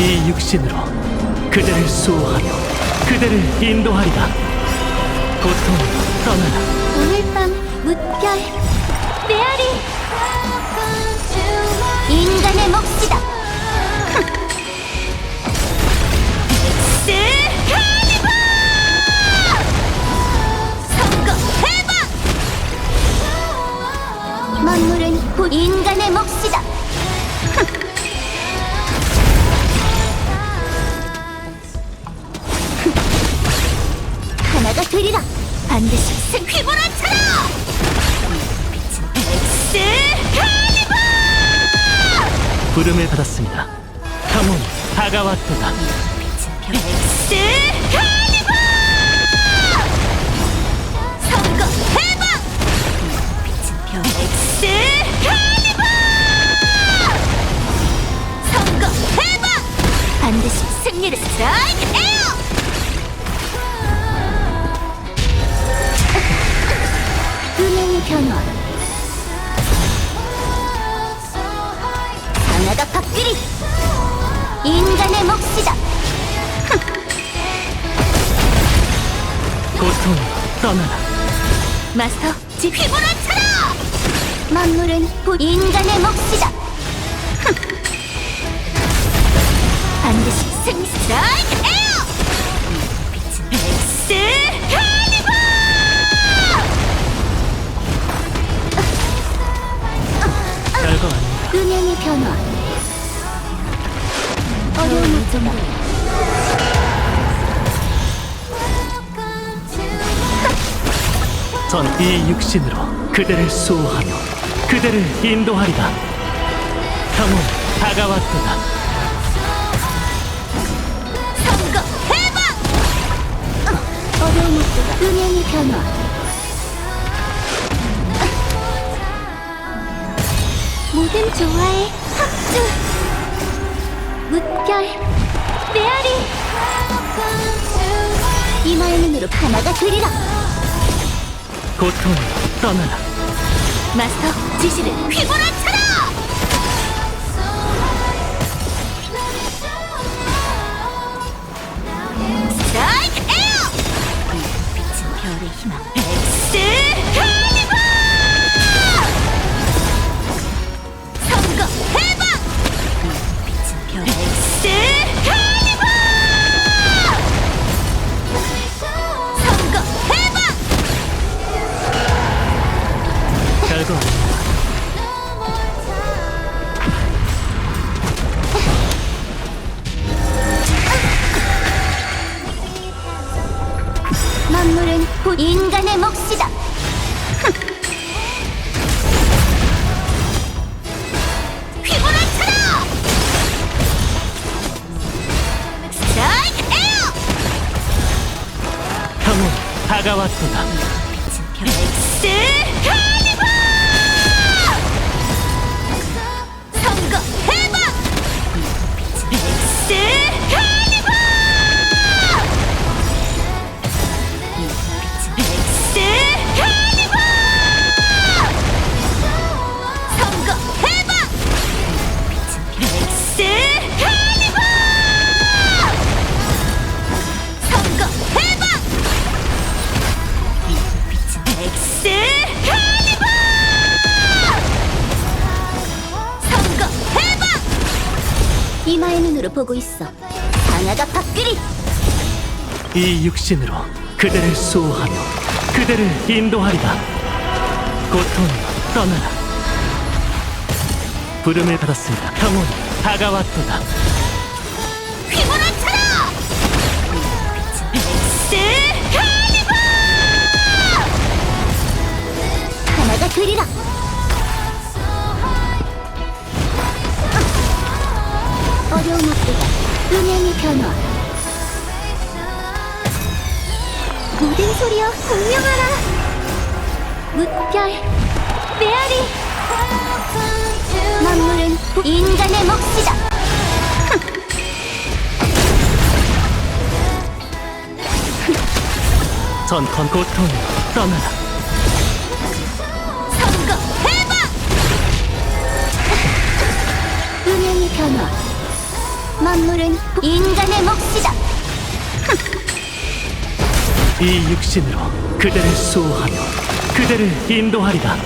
이 육신으로 그대를 수호하며 그대를 인도하리라. 고통 떠나라. 오늘 밤 무별 되리라. 반드시 승 휘몰아쳐라! 엑스 카니발 부름을 받았습니다. 카몬 다가왔도다. 엑스 카니발 선거 해방 엑스 카니발 선거 해방 반드시 승리를 스트라이크 변화. 하나가 밥그리. 인간의 몫이다. 고통 떠나라. 마스터 집 휘몰아쳐라! 만물은 곧 인간의 몫이다. 반드시 승리 스트라이크 전이 육신으로 그대를 수호하며 그대를 인도하리라 카몬 다가왔도다. 선거 해방! 어려운 일정도 은행의 변화. 모든 조화의 합주 무별 메아리. 이마의 눈으로 하나가 되리라. 고통 떠나라. 마스터 지시를 휘몰아쳐 곧 인간의 몫이다. 다가왔도다 이마의 눈으로 보고 있어. 하나가 밥그리 이 육신으로 그대를 수호하며 그대를 인도하리라 고통 떠나라 부름을 받았습니다 카몬 다가왔도다 휘몰아쳐라! 엑스 카니발! 하나가 되리라. 어려운 업보다 은행의 변화. 모든 소리여 공명하라. 무별 메아리. 만물은 인간의 몫이다. 전건 고통 떠나라 선거 해방! 은행의 변화 만물은 인간의 몫이다. 이 육신으로 그대를 수호하며 그대를 인도하리라